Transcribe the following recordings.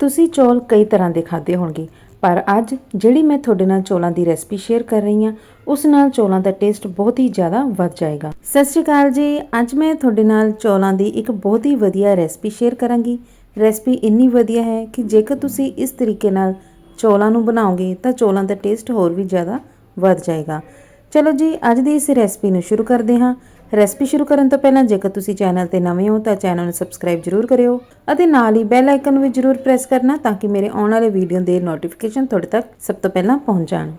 ਤੁਸੀਂ ਚੌਲ ਕਈ ਤਰ੍ਹਾਂ ਦੇ ਖਾਦੇ ਹੋਣਗੇ, ਪਰ ਅੱਜ ਜਿਹੜੀ ਮੈਂ ਤੁਹਾਡੇ ਨਾਲ ਚੌਲਾਂ ਦੀ ਰੈਸਪੀ ਸ਼ੇਅਰ ਕਰ ਰਹੀ ਹਾਂ, ਉਸ ਨਾਲ ਚੌਲਾਂ ਦਾ ਟੇਸਟ ਬਹੁਤ ਹੀ ਜ਼ਿਆਦਾ ਵੱਧ ਜਾਏਗਾ। ਸਤਿ ਸ਼੍ਰੀ ਅਕਾਲ ਜੀ, ਅੱਜ ਮੈਂ ਤੁਹਾਡੇ ਨਾਲ ਚੌਲਾਂ ਦੀ ਇੱਕ ਬਹੁਤ ਹੀ ਵਧੀਆ ਰੈਸਪੀ ਸ਼ੇਅਰ ਕਰਾਂਗੀ। ਰੈਸਪੀ ਇੰਨੀ ਵਧੀਆ ਹੈ ਕਿ ਜੇਕਰ ਤੁਸੀਂ ਇਸ ਤਰੀਕੇ ਨਾਲ ਚੌਲਾਂ ਨੂੰ ਬਣਾਓਗੇ, ਤਾਂ ਚੌਲਾਂ ਦਾ ਟੇਸਟ ਹੋਰ ਵੀ ਜ਼ਿਆਦਾ ਵੱਧ ਜਾਏਗਾ। ਚਲੋ ਜੀ, ਅੱਜ ਦੀ ਇਸ ਰੈਸਪੀ ਨੂੰ ਸ਼ੁਰੂ ਕਰਦੇ ਹਾਂ। ਰੈਸਪੀ ਸ਼ੁਰੂ ਕਰਨ ਤੋਂ ਪਹਿਲਾਂ ਜੇਕਰ ਤੁਸੀਂ ਚੈਨਲ ਤੇ ਨਵੇਂ ਹੋ ਤਾਂ ਚੈਨਲ ਨੂੰ ਸਬਸਕ੍ਰਾਈਬ ਜਰੂਰ ਕਰਿਓ ਅਤੇ ਨਾਲ ਹੀ ਬੈਲ ਆਈਕਨ ਵੀ ਜਰੂਰ ਪ੍ਰੈਸ ਕਰਨਾ ਤਾਂ ਕਿ ਮੇਰੇ ਆਉਣ ਵਾਲੇ ਵੀਡੀਓ ਦੇ ਨੋਟੀਫਿਕੇਸ਼ਨ ਤੁਹਾਡੇ ਤੱਕ ਸਭ ਤੋਂ ਪਹਿਲਾਂ ਪਹੁੰਚ ਜਾਣ।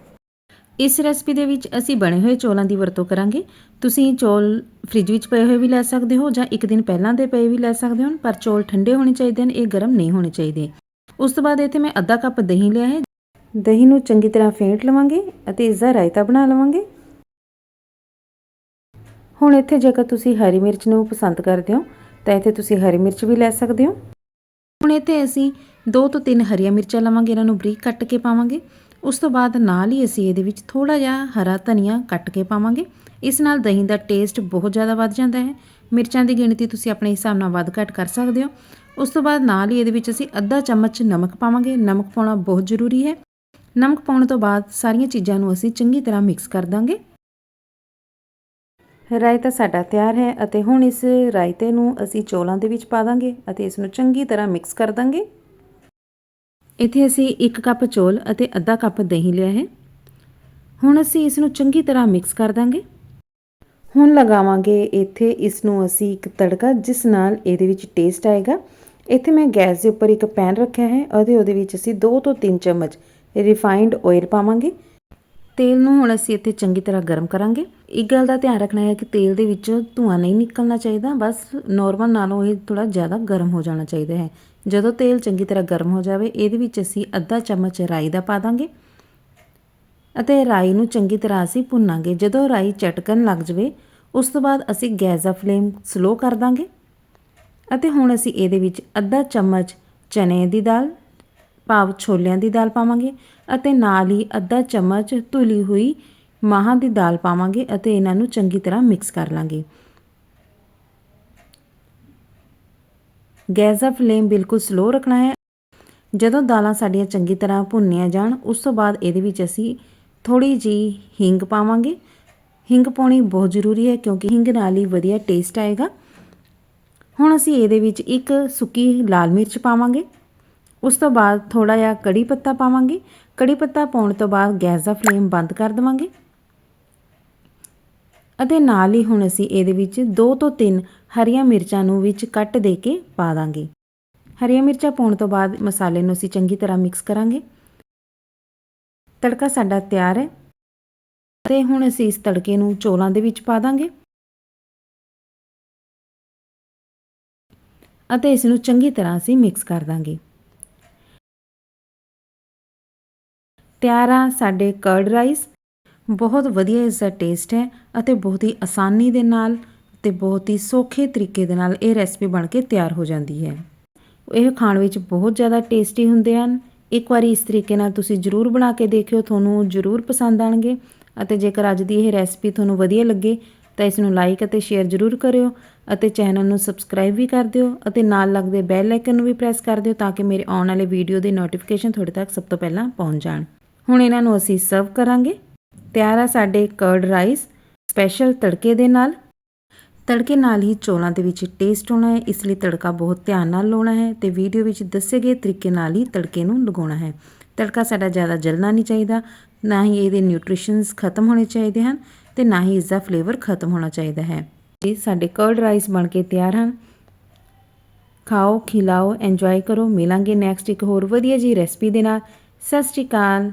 ਇਸ ਰੈਸਪੀ ਦੇ ਵਿੱਚ ਅਸੀਂ ਬਣੇ ਹੋਏ ਚੌਲਾਂ ਦੀ ਵਰਤੋਂ ਕਰਾਂਗੇ। ਤੁਸੀਂ ਚੌਲ ਫ੍ਰਿਜ ਵਿੱਚ ਪਏ ਹੋਏ ਵੀ ਲੈ ਸਕਦੇ ਹੋ ਜਾਂ ਇੱਕ ਦਿਨ ਪਹਿਲਾਂ ਦੇ ਪਏ ਵੀ ਲੈ ਸਕਦੇ ਹੋ ਪਰ ਚੌਲ ਠੰਡੇ ਹੋਣੇ ਚਾਹੀਦੇ ਨੇ ਇਹ ਗਰਮ ਨਹੀਂ ਹੋਣੇ ਚਾਹੀਦੇ। ਉਸ ਤੋਂ ਬਾਅਦ ਇੱਥੇ ਮੈਂ ਅੱਧਾ ਕੱਪ ਦਹੀਂ ਲਿਆ ਹੈ। ਦਹੀਂ ਨੂੰ ਚੰਗੀ ਤਰ੍ਹਾਂ ਫੇਂਟ ਲਵਾਂਗੇ ਅਤੇ ਇਸ ਦਾ ਰਾਇਤਾ ਬਣਾ ਲਵਾਂਗੇ। ਹੁਣ ਇੱਥੇ ਜੇਕਰ ਤੁਸੀਂ ਹਰੀ ਮਿਰਚ ਨੂੰ ਪਸੰਦ ਕਰਦੇ ਹੋ, ਤਾਂ ਇੱਥੇ ਤੁਸੀਂ ਹਰੀ ਮਿਰਚ ਵੀ ਲੈ ਸਕਦੇ ਹੋ। ਹੁਣ ਇੱਥੇ ਅਸੀਂ ਦੋ ਤੋਂ ਤਿੰਨ ਹਰੀਆਂ ਮਿਰਚਾਂ ਲਵਾਂਗੇ, ਇਹਨਾਂ ਨੂੰ ਬਰੀਕ ਕੱਟ ਕੇ ਪਾਵਾਂਗੇ। ਉਸ ਤੋਂ ਬਾਅਦ ਨਾਲ ਹੀ ਅਸੀਂ ਇਹਦੇ ਵਿੱਚ ਥੋੜਾ ਜਿਹਾ ਹਰਾ ਧਨੀਆ ਕੱਟ ਕੇ ਪਾਵਾਂਗੇ। ਇਸ ਨਾਲ ਦਹੀਂ ਦਾ ਟੇਸਟ ਬਹੁਤ ਜ਼ਿਆਦਾ ਵੱਧ ਜਾਂਦਾ ਹੈ। ਮਿਰਚਾਂ ਦੀ ਗਿਣਤੀ ਤੁਸੀਂ ਆਪਣੇ ਹਿਸਾਬ ਨਾਲ ਵੱਧ ਘੱਟ ਕਰ ਸਕਦੇ ਹੋ। ਉਸ ਤੋਂ ਬਾਅਦ ਨਾਲ ਹੀ ਇਹਦੇ ਵਿੱਚ ਅਸੀਂ ਅੱਧਾ ਚਮਚ ਨਮਕ ਪਾਵਾਂਗੇ। ਨਮਕ ਪਾਉਣਾ ਬਹੁਤ ਜ਼ਰੂਰੀ ਹੈ। ਨਮਕ ਪਾਉਣ ਤੋਂ ਬਾਅਦ ਸਾਰੀਆਂ ਚੀਜ਼ਾਂ ਨੂੰ ਅਸੀਂ ਚੰਗੀ ਤਰ੍ਹਾਂ ਮਿਕਸ ਕਰ ਦਾਂਗੇ। ਰਾਇਤਾ ਸਾਡਾ ਤਿਆਰ ਹੈ ਅਤੇ ਹੁਣ ਇਸ ਰਾਇਤੇ ਨੂੰ ਅਸੀਂ ਚੌਲਾਂ ਦੇ ਵਿੱਚ ਪਾ ਦਾਂਗੇ ਅਤੇ ਇਸ ਨੂੰ ਚੰਗੀ ਤਰ੍ਹਾਂ ਮਿਕਸ ਕਰ ਦਾਂਗੇ। ਇੱਥੇ ਅਸੀਂ 1 ਕੱਪ ਚੌਲ ਅਤੇ ਅੱਧਾ ਕੱਪ ਦਹੀਂ ਲਿਆ ਹੈ। ਹੁਣ ਅਸੀਂ ਇਸ ਨੂੰ ਚੰਗੀ ਤਰ੍ਹਾਂ ਮਿਕਸ ਕਰ ਦਾਂਗੇ। ਹੁਣ ਲਗਾਵਾਂਗੇ ਇੱਥੇ ਇਸ ਨੂੰ ਅਸੀਂ ਇੱਕ ਤੜਕਾ ਜਿਸ ਨਾਲ ਇਹਦੇ ਵਿੱਚ ਟੇਸਟ ਆਏਗਾ। ਇੱਥੇ ਮੈਂ ਗੈਸ ਦੇ ਉੱਪਰ ਇੱਕ ਪੈਨ ਰੱਖਿਆ ਹੈ ਅਤੇ ਉਹਦੇ ਵਿੱਚ ਅਸੀਂ 2 ਤੋਂ 3 ਚਮਚ ਰਿਫਾਈਨਡ ਆਇਲ ਪਾਵਾਂਗੇ। ਤੇਲ ਨੂੰ ਹੁਣ ਅਸੀਂ ਇੱਥੇ ਚੰਗੀ ਤਰ੍ਹਾਂ ਗਰਮ ਕਰਾਂਗੇ। ਇੱਕ ਗੱਲ ਦਾ ਧਿਆਨ ਰੱਖਣਾ ਹੈ ਕਿ ਤੇਲ ਦੇ ਵਿੱਚੋਂ ਧੂਆਂ ਨਹੀਂ ਨਿਕਲਣਾ ਚਾਹੀਦਾ, ਬਸ ਨਾਰਮਲ ਨਾਲੋਂ ਇਹ ਥੋੜਾ ਜ਼ਿਆਦਾ ਗਰਮ ਹੋ ਜਾਣਾ ਚਾਹੀਦਾ ਹੈ। ਜਦੋਂ ਤੇਲ ਚੰਗੀ ਤਰ੍ਹਾਂ ਗਰਮ ਹੋ ਜਾਵੇ, ਇਹਦੇ ਵਿੱਚ ਅਸੀਂ ਅੱਧਾ ਚਮਚ ਰਾਈ ਦਾ ਪਾ ਦਾਂਗੇ ਅਤੇ ਰਾਈ ਨੂੰ ਚੰਗੀ ਤਰ੍ਹਾਂ ਅਸੀਂ ਭੁੰਨਾਂਗੇ। ਜਦੋਂ ਰਾਈ ਚਟਕਣ ਲੱਗ ਜਵੇ, ਉਸ ਤੋਂ ਬਾਅਦ ਅਸੀਂ ਗੈਸ ਦਾ ਫਲੇਮ ਸਲੋ ਕਰ ਦਾਂਗੇ ਅਤੇ ਹੁਣ ਅਸੀਂ ਇਹਦੇ ਵਿੱਚ ਅੱਧਾ ਚਮਚ ਚਨੇ ਦੀ ਦਾਲ ਭਾਵ ਛੋਲਿਆਂ ਦੀ ਦਾਲ ਪਾਵਾਂਗੇ ਅਤੇ ਨਾਲ ਹੀ ਅੱਧਾ ਚਮਚ ਧੁਲੀ ਹੋਈ ਮਾਹਾਂ ਦੀ ਦਾਲ ਪਾਵਾਂਗੇ ਅਤੇ ਇਹਨਾਂ ਨੂੰ ਚੰਗੀ ਤਰ੍ਹਾਂ ਮਿਕਸ ਕਰ ਲਾਂਗੇ। ਗੈਸ ਦਾ ਫਲੇਮ ਬਿਲਕੁਲ ਸਲੋ ਰੱਖਣਾ ਹੈ। ਜਦੋਂ ਦਾਲਾਂ ਸਾਡੀਆਂ ਚੰਗੀ ਤਰ੍ਹਾਂ ਭੁੰਨੀਆਂ ਜਾਣ, ਉਸ ਤੋਂ ਬਾਅਦ ਇਹਦੇ ਵਿੱਚ ਅਸੀਂ ਥੋੜੀ ਜੀ ਹਿੰਗ ਪਾਵਾਂਗੇ। ਹਿੰਗ ਪਾਉਣੀ ਬਹੁਤ ਜ਼ਰੂਰੀ ਹੈ ਕਿਉਂਕਿ ਹਿੰਗ ਨਾਲ ਹੀ ਵਧੀਆ ਟੇਸਟ ਆਏਗਾ। ਹੁਣ ਅਸੀਂ ਇਹਦੇ ਵਿੱਚ ਇੱਕ ਸੁੱਕੀ ਲਾਲ ਮਿਰਚ ਪਾਵਾਂਗੇ। ਉਸ ਤੋਂ ਬਾਅਦ ਥੋੜਾ ਜਿਹਾ ਕੜੀ ਪੱਤਾ ਪਾਵਾਂਗੇ। ਕੜੀ ਪੱਤਾ ਪਾਉਣ ਤੋਂ ਬਾਅਦ ਗੈਸ ਦਾ ਫਲੇਮ ਬੰਦ ਕਰ ਦੇਵਾਂਗੇ। ਅਤੇ ਨਾਲ ਹੀ ਹੁਣ ਅਸੀਂ ਇਹਦੇ ਵਿੱਚ 2 ਤੋਂ 3 ਹਰੀਆਂ ਮਿਰਚਾਂ ਨੂੰ ਵਿੱਚ ਕੱਟ ਦੇ ਕੇ ਪਾ ਦਾਂਗੇ। ਹਰੀਆਂ ਮਿਰਚਾਂ ਪਾਉਣ ਤੋਂ ਬਾਅਦ ਮਸਾਲੇ ਨੂੰ ਅਸੀਂ ਚੰਗੀ ਤਰ੍ਹਾਂ ਮਿਕਸ ਕਰਾਂਗੇ। ਤੜਕਾ ਸਾਡਾ ਤਿਆਰ ਹੈ। ਤੇ ਹੁਣ ਅਸੀਂ ਇਸ ਤੜਕੇ ਨੂੰ ਚੋਲਾਂ ਦੇ ਵਿੱਚ ਪਾ ਦਾਂਗੇ। ਅਤੇ ਇਸ ਨੂੰ ਚੰਗੀ ਤਰ੍ਹਾਂ ਅਸੀਂ ਮਿਕਸ ਕਰ ਦਾਂਗੇ। ਤਿਆਰ ਆ ਸਾਡੇ ਕਰਡ ਰਾਈਸ। ਬਹੁਤ ਵਧੀਆ ਇਸ ਦਾ ਟੇਸਟ ਹੈ ਅਤੇ ਬਹੁਤ ਹੀ ਆਸਾਨੀ ਦੇ ਨਾਲ ਤੇ ਬਹੁਤ ਹੀ ਸੌਖੇ ਤਰੀਕੇ ਦੇ ਨਾਲ ਇਹ ਰੈਸਪੀ ਬਣ ਕੇ ਤਿਆਰ ਹੋ ਜਾਂਦੀ ਹੈ। ਇਹ ਖਾਣ ਵਿੱਚ ਬਹੁਤ ਜ਼ਿਆਦਾ ਟੇਸਟੀ ਹੁੰਦੇ ਹਨ। ਇੱਕ ਵਾਰੀ ਇਸ ਤਰੀਕੇ ਨਾਲ ਤੁਸੀਂ ਜ਼ਰੂਰ ਬਣਾ ਕੇ ਦੇਖਿਓ, ਤੁਹਾਨੂੰ ਜ਼ਰੂਰ ਪਸੰਦ ਆਣਗੇ ਅਤੇ ਜੇਕਰ ਅੱਜ ਦੀ ਇਹ ਰੈਸਪੀ ਤੁਹਾਨੂੰ ਵਧੀਆ ਲੱਗੇ ਤਾਂ ਇਸ ਨੂੰ ਲਾਈਕ ਅਤੇ ਸ਼ੇਅਰ ਜ਼ਰੂਰ ਕਰਿਓ ਅਤੇ ਚੈਨਲ ਨੂੰ ਸਬਸਕ੍ਰਾਈਬ ਵੀ ਕਰ ਦਿਓ ਅਤੇ ਨਾਲ ਲੱਗਦੇ ਬੈਲ ਆਈਕਨ ਨੂੰ ਵੀ ਪ੍ਰੈਸ ਕਰ ਦਿਓ ਤਾਂ ਕਿ ਮੇਰੇ ਆਉਣ ਵਾਲੇ ਵੀਡੀਓ ਦੇ ਨੋਟੀਫਿਕੇਸ਼ਨ ਤੁਹਾਡੇ ਤੱਕ ਸਭ ਤੋਂ ਪਹਿਲਾਂ ਪਹੁੰਚ ਜਾਣ। ਹੁਣ ਇਹਨਾਂ ਨੂੰ ਅਸੀਂ ਸਰਵ ਕਰਾਂਗੇ। ਤਿਆਰ ਆ ਸਾਡੇ ਕਰਡ ਰਾਈਸ, ਸਪੈਸ਼ਲ ਤੜਕੇ ਦੇ ਨਾਲ। ਤੜਕੇ ਨਾਲ ਹੀ ਚੌਲਾਂ ਦੇ ਵਿੱਚ ਟੇਸਟ ਹੋਣਾ ਹੈ, ਇਸ ਲਈ ਤੜਕਾ ਬਹੁਤ ਧਿਆਨ ਨਾਲ ਲਾਉਣਾ ਹੈ ਤੇ ਵੀਡੀਓ ਵਿੱਚ ਦੱਸੇ ਗਏ ਤਰੀਕੇ ਨਾਲ ਹੀ ਤੜਕੇ ਨੂੰ ਲਗਾਉਣਾ ਹੈ। ਤੜਕਾ ਸਾਡਾ ਜ਼ਿਆਦਾ ਜਲਣਾ ਨਹੀਂ ਚਾਹੀਦਾ, ਨਾ ਹੀ ਇਹਦੇ ਨਿਊਟ੍ਰੀਸ਼ਨਸ ਖਤਮ ਹੋਣੇ ਚਾਹੀਦੇ ਹਨ ਤੇ ਨਾ ਹੀ ਇਸ ਦਾ ਫਲੇਵਰ ਖਤਮ ਹੋਣਾ ਚਾਹੀਦਾ ਹੈ। ਜੀ, ਸਾਡੇ ਕਰਡ ਰਾਈਸ ਬਣ ਕੇ ਤਿਆਰ ਹਨ। ਖਾਓ, ਖਿਲਾਓ ਐਂਜੋਏ ਕਰੋ। ਮਿਲਾਂਗੇ ਨੈਕਸਟ ਇੱਕ ਹੋਰ ਵਧੀਆ ਜੀ ਰੈਸਪੀ ਦੇ ਨਾਲ। ਸਤਿ ਸ਼੍ਰੀ ਅਕਾਲ।